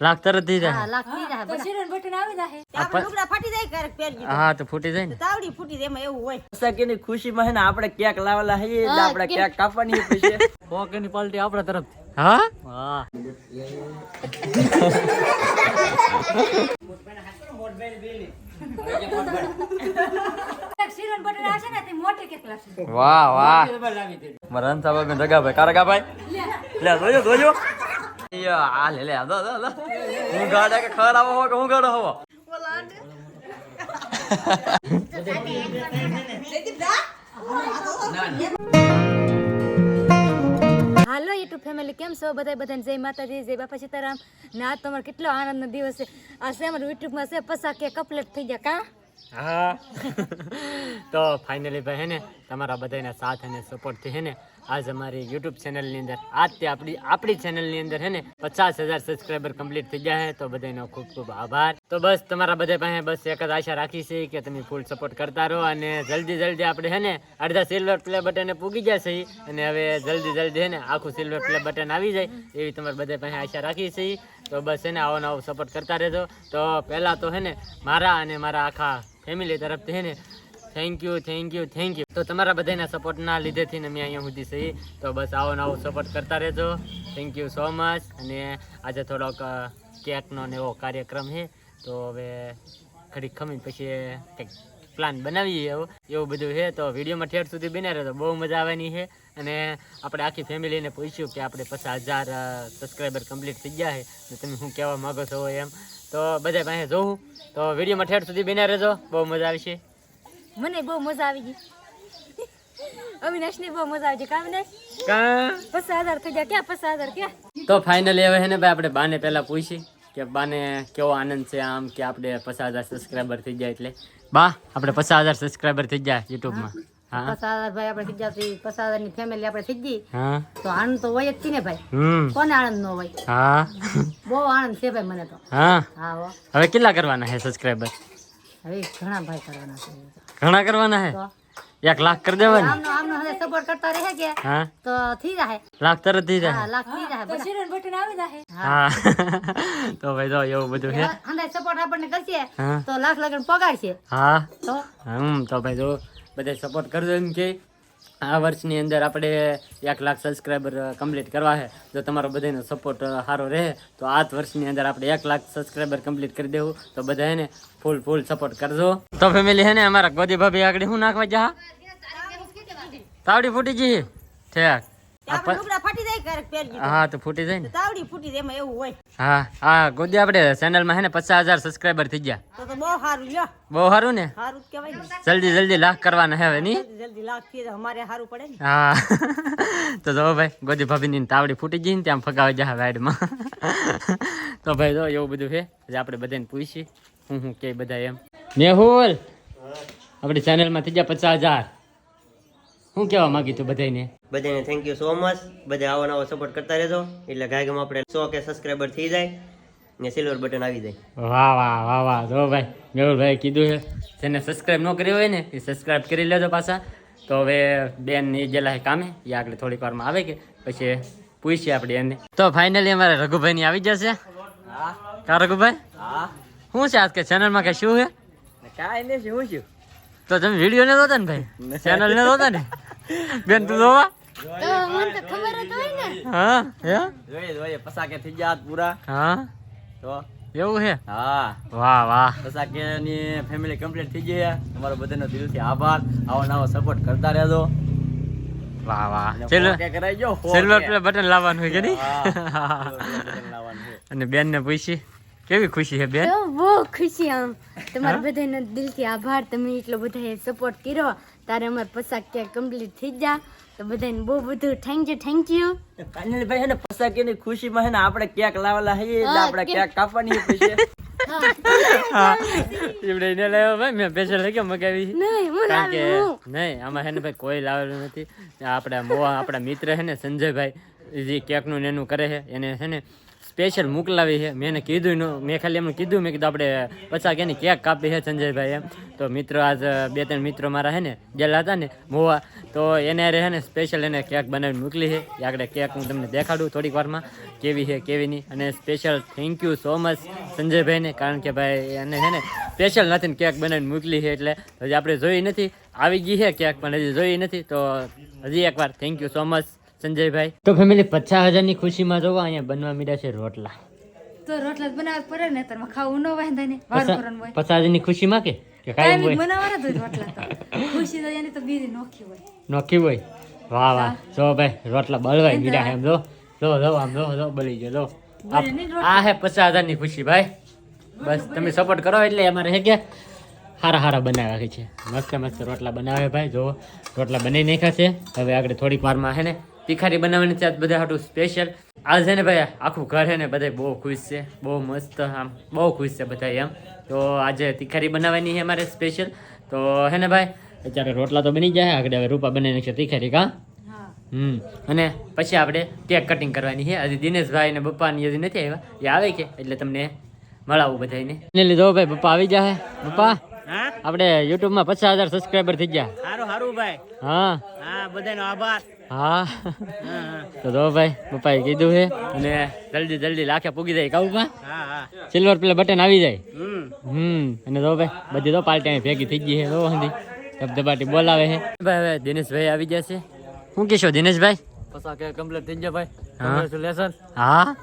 લાખ તરત થઈ હા જાય લાખ જાય તો શીરણ બટન આવી જાય આપણે લુગડા ફાટી જાય ક્યારેક પહેરજી હા તો ફૂટી જાય ને. તાવડી ફૂટી જાય એમાં એવું હોય. સકેની ખુશીમાં હે ને આપણે કેક લાવેલા હે એટલે આપણે કેક કાપવાની છે કોકની પાર્ટી આપણા તરફ હા? હા. વાહ વાહ. મારા અંસા ભાઈ કારકા કારકાભાઈ લે જોજો જોજો. આ લે લે દો દો દો. હું ગાડા કે ખરાબ હો કે હું ગાડો હો હાલો યુટ્યુબ ફેમિલી કેમ છો બધા બધાને? જય માતાજી જય બાપા સીતારામ. ના તમારો કેટલો આનંદનો દિવસ છે. આ છે અમારું યુટ્યુબમાં છે પસા કે કપલેટ થઈ ગયા કા? હા. તો ફાઇનલી ભાઈ હે ને તમારા બધાના સાથ અને સપોર્ટથી હે ને આજ અમારી યુટ્યુબ ચેનલની અંદર. આજ તે આપણી આપણી ચેનલની અંદર હે ને, પચાસ હજાર સબસ્ક્રાઈબર કમ્પ્લીટ થઈ ગયા છે તો બધાનો ખૂબ ખૂબ આભાર. તો બસ તમારા બધા પાસે બસ એક જ આશા રાખી છે કે તમે ફૂલ સપોર્ટ કરતા રહો અને જલ્દી જલ્દી આપણે હે ને અડધા સિલ્વર પ્લે બટને પૂગી જશે અને હવે જલ્દી જલ્દી હે ને આખું સિલ્વર પ્લે બટન આવી જાય, એવી તમારા બધા પાસે આશા રાખી છે. તો બસ હે ને આવો નવો સપોર્ટ કરતા રહેજો. તો પહેલાં તો હે ને મારા અને મારા આખા ફેમિલી તરફથી હે ને thank you thank you thank you તો તમારા બધાના સપોર્ટના લીધેથી અમે અહીંયા સુધી સહી. તો બસ આવો નવો સપોર્ટ કરતા રહેજો. થેન્ક યુ સો મચ અને આજે થોડોક કેકનો ને એવો કાર્યક્રમ છે તો હવે ઘડીક ખમી પછી કંઈક પ્લાન બનાવીએ એવો. એવું બધું છે તો વિડીયોમાં ઠેર સુધી બન્યા રહેતો બહુ મજા આવવાની છે અને આપણે આખી ફેમિલીને પૂછ્યું કે આપણે પચાસ હજાર સબસ્ક્રાઈબર કમ્પ્લીટ થઈ ગયા છે ને તમે શું કહેવા માગો છો એમ. તો બધા પાસે જોઉં. તો વિડીયોમાં ઠેર સુધી બન્યા રહેજો. બહુ મજા આવશે. મને બહુ મજા આવી ગઈ. અવિનાશને બહુ મજા આવી ગઈ. કા અવિનાશ? કાં? પચાસ હજાર થઈ ગયા. ક્યાં પચાસ હજાર? ક્યાં? તો ફાઇનલી હવે છે ને ભાઈ આપણે બાને પહેલા પૂછી કે બાને કેવો આનંદ છે આમ કે આપણે પચાસ હજાર સબસ્ક્રાઈબર થઈ જાય એટલે? બા આપણે પચાસ હજાર સબસ્ક્રાઈબર થઈ જાય યુટ્યુબમાં હા. પચાસ હજાર ભાઈ આપણે થઈ ગયા પચાસ હજારની ફેમિલી આપણે થઈ ગઈ. હા. તો આનંદ તો હોય જ છે ને ભાઈ. હમ. કોને આનંદ ન હોય? હા. બહુ આનંદ છે ભાઈ મને તો. હા. હા હો. હવે કેટલા કરવાના છે સબસ્ક્રાઈબર હવે ઘણા ભાઈ કરવાના છે. ઘણા કરવાના હે? એક લાખ કરી દેવાની? આમનો આમનો હવે સપોર્ટ કરતા રહે કે? હા. તો થઈ જાય લાખ તરત થઈ જાય લાખ થઈ જાય તો શીરણ બટન આવી જાય હા. તો ભાઈ જો એવું બધું છે સપોર્ટ આપણને કરશે તો લાખ લગન પગાડશે હા. તો? હમ તો ભાઈ જો બધા સપોર્ટ કરજો એમ કે. આ વર્ષની અંદર આપણે એક લાખ સબસ્ક્રાઈબર કમ્પ્લીટ કરવા છે. જો તમારો બધાનો સપોર્ટ સારો રહે તો આ વર્ષની અંદર આપણે એક લાખ સબસ્ક્રાઈબર કમ્પ્લીટ કરી દેવું. તો બધા એને ફૂલ ફૂલ સપોર્ટ કરજો. તો ફેમિલી હે ને અમારા ગોદી ભાભી આગળ શું નાખવા જા તાવડી ફૂટી જઈ ઠેક. હા તો ફૂટી જાય ને. તાવડી ફૂટી જાય એમાં એવું હોય. હા હા ગોદી આપણે હે ને પચાસ હજાર સબસ્ક્રાઇબર થઈ ગયા. તો તો બહુ સારું લ્યો. બહુ સારું ને? સારું કહેવાય જલ્દી જલ્દી લાખ કરવાના હે હવે નહીં જલ્દી જલ્દી લાખ થઈ અમારે સારું પડે ને. હા. તો જો ભાઈ ગોદી ભાભીની તાવડી ફૂટી ગઈ ને ત્યાં ફગાવી જાય વાઈડમાં તો ભાઈ જો એવું બધું છે આપડે આપણે બધાને પૂછીએ હું હું કે બધા એમ. મેહુલ આપણી ચેનલમાં થઈ ગયા પચાસ હજાર. શું કહેવા માંગી તું બધાને બધાને થેન્ક યુ સો મચ બધા આવો નવો સપોર્ટ કરતા રહેજો. એટલે ગાયગમ આપણે સો કે સબસ્ક્રાઈબર થઈ જાય ને સિલ્વર બટન આવી જાય. વાહ વાહ વાહ વાહ. જો ભાઈ મેહુલભાઈ કીધું છે જેને સબસ્ક્રાઈબ ન કર્યો હોય ને એ સબસ્ક્રાઈબ કરી લેજો પાછા. તો હવે બેન એ ગયેલા છે કામે એ આગળ થોડીક વારમાં આવે કે પછી પૂછીએ આપણે એને. તો ફાઇનલી અમારે રઘુભાઈની આવી જશે કા રઘુભાઈ? હા. શું છે આજ કે ચેનલમાં કે શું છે? કાંઈ નહીં શું છું તો તમે વીડિયો ને જોતા ને ભાઈ? ચેનલ ને જોતા ને? બેન તું જોવા? તો મને તો ખબર જ હોય ને. હા હે? જોઈએ જોઈએ પસાકે થઈ ગયા પૂરા. હા? તો? એવું છે હા. વાહ વાહ. પસાકે ની ફેમિલી કમ્પ્લીટ થઈ ગઈ તમારો બધાનો દિલથી આભાર. આવો નવો સપોર્ટ કરતા રહેજો. વાહ વાહ. 4K કરાઈ ગયો 4K. સિલ્વર પ્લે બટન લાવવાનું હોય કે નહીં હા. અને બેન ને પૂછી. કેવી ખુશી છે બેન? બહુ ખુશી આમ. તમારા બધાનો દિલથી આભાર. તમે એટલો બધાએ સપોર્ટ કર્યો. તારે અમાર પોશાક ક્યાં કમ્પ્લીટ થઈ જા. તો બધાને બહુ બધું thank you thank you finally ભાઈ હે ને પસાકે ની ખુશીમાં હે ને આપણે કેક લાવેલા હે એટલે આપણે કેક કાપવાની એને લાવ્યો ભાઈ મેં લઈ મગાવી. નહીં કારણ કે નહીં આમાં હે ને ભાઈ કોઈ લાવેલું નથી. આપણા મોવા આપણા મિત્ર છે ને સંજયભાઈ જે કેકનું ને એનું કરે છે, એને છે ને સ્પેશિયલ મોકલાવી છે. મેં એને કીધું મેં ખાલી એમને કીધું, મેં કીધું આપણે પચાસ કેની કેક કાપી છે સંજયભાઈ એમ. તો મિત્રો આજ બે ત્રણ મિત્રો મારા છે ને ગયેલા હતા ને મોવા, તો એને રહે ને સ્પેશિયલ એને કેક બનાવીને મોકલી છે. આગળ કેક હું તમને દેખાડું થોડીક વારમાં કેવી છે, કેવી નહીં. અને special thank you so much સંજયભાઈને, કારણ કે ભાઈ એને છે ને સ્પેશિયલ નથી ને કેક બનાવીને મોકલી છે એટલે હજી આપણે જોઈ નથી. આવી ગઈ છે કેક, પણ હજી જોઈ નથી. તો હજી એકવાર thank you so much Sanjaybhai? તો ફેમિલી પચાસ હજારની ખુશીમાં જોવા અહીંયા બનવા મળ્યા છે રોટલા. તો રોટલા જ બનાવવા પડે ને તમે ખાવું ન વાંધે ને વાર કરવાનું હોય. પચાસ હજારની ખુશીમાં કે? કે કાંઈ હોય? બનાવવાના તો રોટલા તો. ખુશી તો એની તો બીજી નોખી હોય. નોખી હોય? વાહ વાહ. જો ભાઈ રોટલા બળવાઈ ગીડા એમ જો. જો જો આમ જો જો બળી ગયો જો. આ- હે પચાસ હજારની ખુશી ભાઈ. બસ તમે સપોર્ટ કરો એટલે અમારે હે કે હારા હારા બનાવ્યા છે. મસ્ત મસ્ત રોટલા બનાવે ભાઈ જો. રોટલા બનાવી નાખ્યા છે. હવે આગળ થોડીક વારમાં હે ને તીખારી બનાવવાની છે બધા હાટું સ્પેશિયલ આજ છે ને ભાઈ આખું ઘર છે ને બધા બહુ ખુશ છે બહુ મસ્ત આમ બહુ ખુશ છે બધા એમ. તો આજે તીખારી બનાવવાની છે અમારે સ્પેશિયલ તો હે ને ભાઈ અત્યારે રોટલા તો બની જાય આગળ હવે રૂપા બનાવીને છે તીખારી કા? હમ. અને પછી આપણે કેક કટિંગ કરવાની છે. હજી દિનેશભાઈ ને બપ્પાની હજી નથી આવ્યા. એ આવે કે? એટલે તમને મળાવું બધાને લીધો ભાઈ બપ્પા આવી જાય બપ્પા હા? આપણે યુટ્યુબમાં પચાસ હજાર સબસ્ક્રાઈબર થઈ ગયા. સારું સારું ભાઈ. હા. હા બધાનો આભાર. હા. તો જો ભાઈ પપ્પાએ કીધું છે અને જલ્દી જલ્દી લાખે પૂગી જાય કાઉ હા હા. સિલ્વર પ્લે બટન આવી જાય. હમ. હમ અને તો ભાઈ બધી તો પાર્ટી અહીં ભેગી થઈ ગઈ છે તો હંધી. ધબધબાટી બોલાવે છે. ભાઈ હવે દિનેશભાઈ આવી ગયા છે. શું કહેશો દિનેશભાઈ? પસા કે કમ્પ્લીટ થઈ ગયા ભાઈ. હા. કોંગ્રેચ્યુલેશન હા?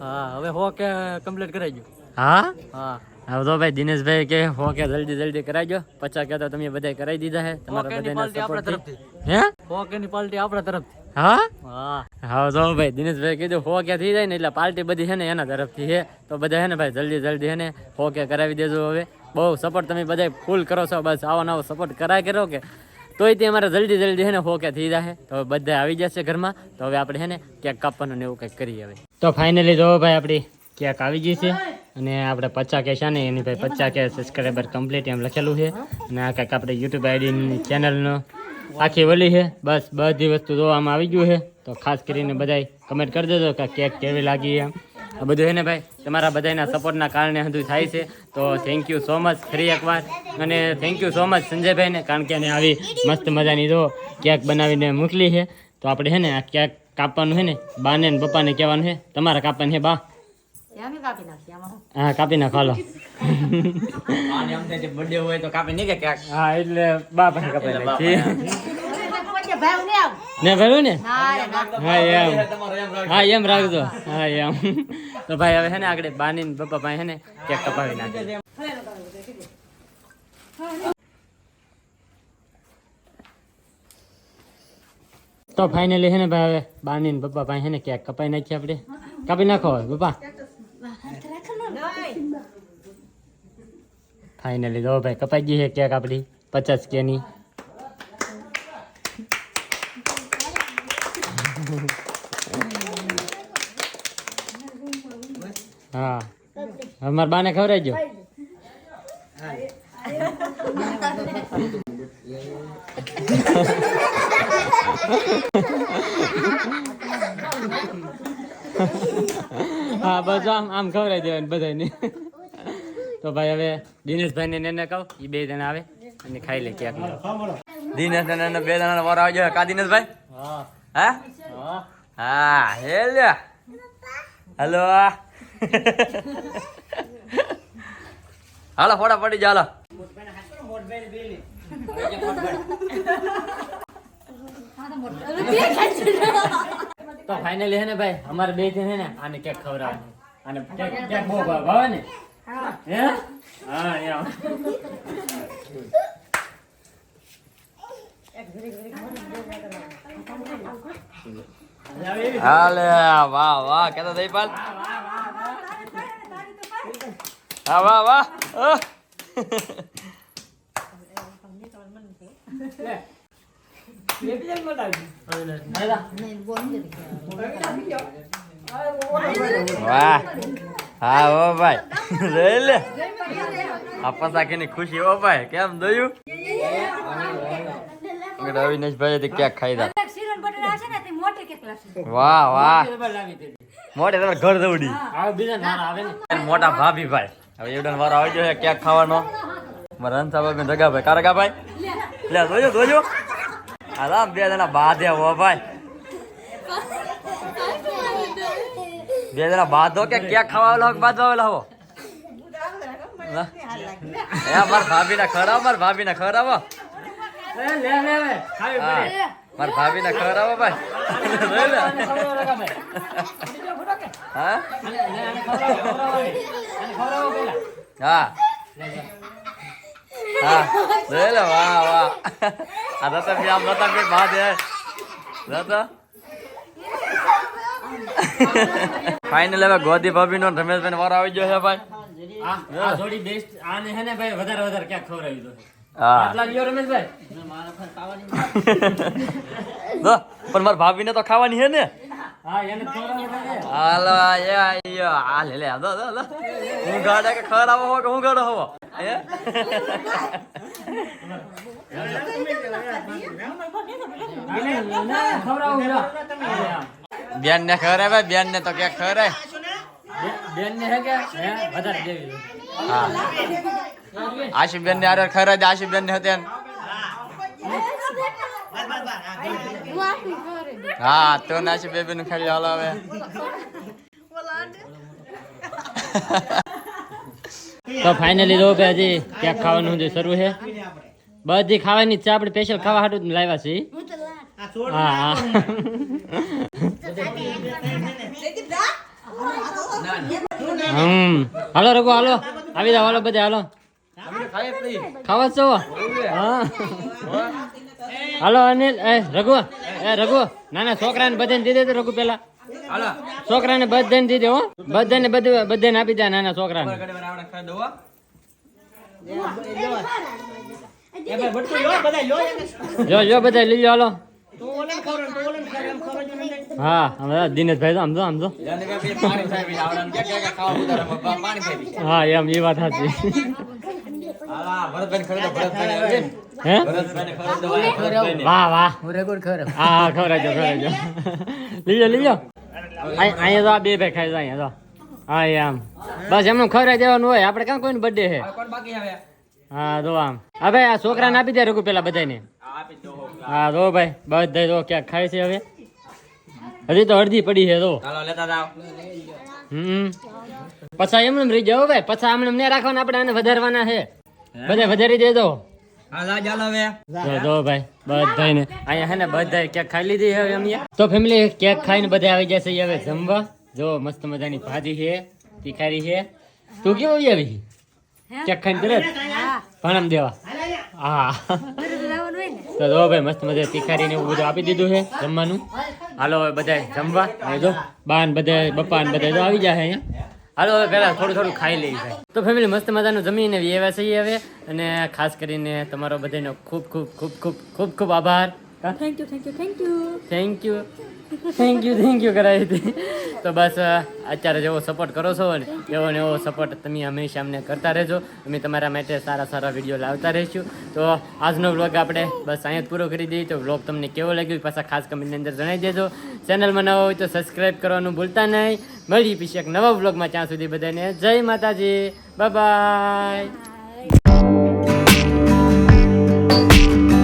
હા હવે હો કે કમ્પ્લીટ કરાઈ ગયું? હા? હા. હવે તો ભાઈ દિનેશભાઈ કે હો કે જલ્દી જલ્દી કરાવજો. પચાસ કે તો તમે બધા કરાવી દીધા છે. તમારા બધાના સપોર્ટ તરફથી. હે હો? કે ની પાર્ટી આપણા તરફથી. હા? હા. હા તો ભાઈ દિનેશભાઈ કીધું હો કે થઈ જાય ને એટલે પાર્ટી બધી છે ને એના તરફથી છે. તો બધા છે ને ભાઈ જલ્દી જલ્દી છે ને હો કે કરાવી દેજો હવે. બહુ સપોર્ટ તમે બધા ફૂલ કરો છો. બસ આવો નવો સપોર્ટ કરાય કરો કે. તોય તે અમારે જલ્દી જલ્દી છે ને હો કે થઈ જાય તો બધા આવી જશે ઘરમાં. તો હવે આપણે છે ને ક્યાંક કાપવાનું ને એવું કંઈક કરીએ હવે. તો ફાઇનલી જો ભાઈ આપણી ક્યાંક આવી ગઈ છે. અને આપણે પચાસ કે છે ને, એની ભાઈ પચાસ કે સબસ્ક્રાઈબર કમ્પ્લીટ એમ લખેલું છે. અને આ કંઈક આપણે યુટ્યુબ આઈડીની ચેનલનો આખી વલી છે. બસ, બધી વસ્તુ જોવામાં આવી ગયું છે. તો ખાસ કરીને બધાય કમેન્ટ કરી દેજો કે કેક કેવી લાગી એમ. આ બધું છે ને ભાઈ, તમારા બધાના સપોર્ટના કારણે બધું થાય છે. તો થેન્ક યુ સો મચ ફરી એકવાર. અને થેન્ક યુ સો મચ સંજયભાઈને, કારણ કે એને આવી મસ્ત મજાની જો કેક બનાવીને મોકલી છે. તો આપણે છે ને આ કેક કાપવાનું છે ને, બાને ને પપ્પાને કહેવાનું છે. તમારા કાપવાનું છે બા અમે કાપી નાખીએ આમાં હું. હા કાપી નાખો હાલો. બર્થડે હોય તો કાપી નહીં કે હા એટલે બા પાસે કાપી નાખી. ને ભાઈ ને? ના રે ના. હા એમ. તમારે એમ રાખજો. હા એમ રાખજો. હા એમ. તો ભાઈ હવે છે ને આગળ બાની ને પપ્પા ને કેક કપાવી નાખે. તો ફાઇનલી છે ને ભાઈ હવે બાની ને પપ્પા પાસે છે ને કેક કપાઈ નાખીએ આપણે. કાપી નાખો હવે પપ્પા. ફાઇનલી જો ભાઈ કપાઈ ગઈ છે કેક આપણી પચાસ કે ની હા અમાર બાને ખવડાવજો હા બસ આમ આમ ખવડાવી દેવાનું બધાને તો ભાઈ હવે દિનેશભાઈ ને એને કહું એ બે જણા આવે, અને ખાઈ લે ક્યાંક દિનેશ ને એને બે જણાનો વારો આવજો કા દિનેશભાઈ? હા? હા હા હા હે હલો. હાલો ફોટા પડી જાલો તો ફાઇનલી હે ને ભાઈ અમારે બે છે ને આને ક્યાંક ખબર અને કેક કેક બહુ ભાવે ને? હે? હા એમ હાલે વાહ વાહ કેતો દઈ હા વાહ વાહ. વાહ વાહ. મોટે તમે ઘર ને મોટા ભાભી ભાઈ હવે એવડો વારો આવી ગયો ક્યાંક ખાવાનો રંસા ભાઈ જગા ભાઈ કારકા ભાઈ જોજો જોજો આરામ બે જણા બાધે હો ભાઈ બે જણા બાધો કે ક્યાં ખાવા આવેલા હો કે બાધવા આવેલા હો એ મારા ભાભી ના ખરાબ મારા ભાભી ના ખરાબ મારા ભાભી ના ખરાબ ભાઈ. હા. હા લે વાહ વાહ. આ બી આમ નતા બી બાદ હે. નતો ફાઇનલ હવે ગોદી ભાભી નો રમેશભાઈ વારો આવી ગયો છે ભાઈ. આ જોડી બેસ્ટ આને હે ને ભાઈ વધારે વધારે ક્યાંક ખવડાવી દો પણ મારા ભાભીને તો ખાવાની છે ને. હા એને ખવડાવો હાલો લે લે દો દો દો હું ગાડા કે ખરાબ હો કે હું ગાડો હો હે? આને ના, પેલા. આમ. બેન ને બેન તો કે ખરાય બેન ને હે કે? વધારે દેવી હા. હા આશુબેન ને આરે ખરા જ આશુબેન ને હતે હા તો નાશી બેબી નું ખાલી હલાવે તો ફાઇનલી જો કે હજી ક્યાંક ખાવાનું જે શરૂ છે. બધી ખાવાની જ છે આપણે સ્પેશિયલ ખાવા હાટું જ લાવ્યા છીએ. હા હમ. હાલો રઘુ હાલો. આવી જાવ હાલો બધા હાલો. ખાવા છો? હા. હાલો અનિલ એ રઘુ એ રઘુ. નાના છોકરાને બધાને દીધે તો રઘુ પેલા છોકરાને બધાને દીધે હો. બધાને બધું બધાને આપી દે નાના છોકરાને. જો જો બધા લઈ લો હાલો. હા હવે દિનેશભાઈ તો આમ જો આમ જો. હા એમ એ વાત સાચી. હે? વાહ વાહ. ખવડાવજો લીજો લીજો અહીંયા તો આ બે ભાઈ ખાઈ જાય અહીંયા તો. હા એમ બસ એમનું ખવડાવી દેવાનું હોય. આપણે ક્યાં કોઈનો બર્થડે છે? હા તો આમ. હવે આ છોકરાને આપી દે રઘુ પેલા બધાને હા તો ભાઈ બધા તો ક્યાંક ખાય છે હવે. હજી તો અડધી પડી છે તો. હમ. પછા એમને એમ રહી જાવ ભાઈ. પછા આમને રાખવાના આપણે આને વધારવાના છે. બધા વધારી દેજો. જો જો ભાઈ બધાને અહીંયા હે ને બધા કેક ખાઈ લીધી હવે અમે. તો ફેમિલી કેક ખાઈને બધા આવી જશે હવે જમવા. જો મસ્ત મજાની ભાજી છે તીખારી છે. તું કેમ આવી આવી? કેક ખાઈને તરત? ભણમ દેવા. હા. તો જો ભાઈ મસ્ત મજા તીખારી ને એવું બધું આપી દીધું છે જમવાનું. હાલો હવે બધા જમવા. જો બાન બધા બપ્પા ને બધા આવી જાય અહીંયા. હાલો હવે પહેલાં થોડું થોડું ખાઈ લઈએ તો ફેમિલી મસ્ત મજાનું જમીને એવા છીએ હવે. અને ખાસ કરીને તમારો બધાનો ખૂબ ખૂબ ખૂબ ખૂબ ખૂબ ખૂબ આભાર thank you thank you thank you thank you thank you thank you કરાવી હતી તો બસ અત્યારે જેવો સપોર્ટ કરો છો ને એવો ને એવો સપોર્ટ તમે હંમેશા અમને કરતા રહેજો. અમે તમારા માટે સારા સારા વીડિયો લાવતા રહીશું. તો આજનો વ્લોગ આપણે બસ અહીંયા પૂરો કરી દઈએ. તો વ્લોગ તમને કેવો લાગ્યો પાછા ખાસ કમેન્ટની અંદર જણાવી દેજો. ચેનલમાં નવો હોય તો સબસ્ક્રાઈબ કરવાનું ભૂલતા નહીં. મળી પછી એક નવા વ્લોગમાં ત્યાં સુધી બધાને જય માતાજી. બાય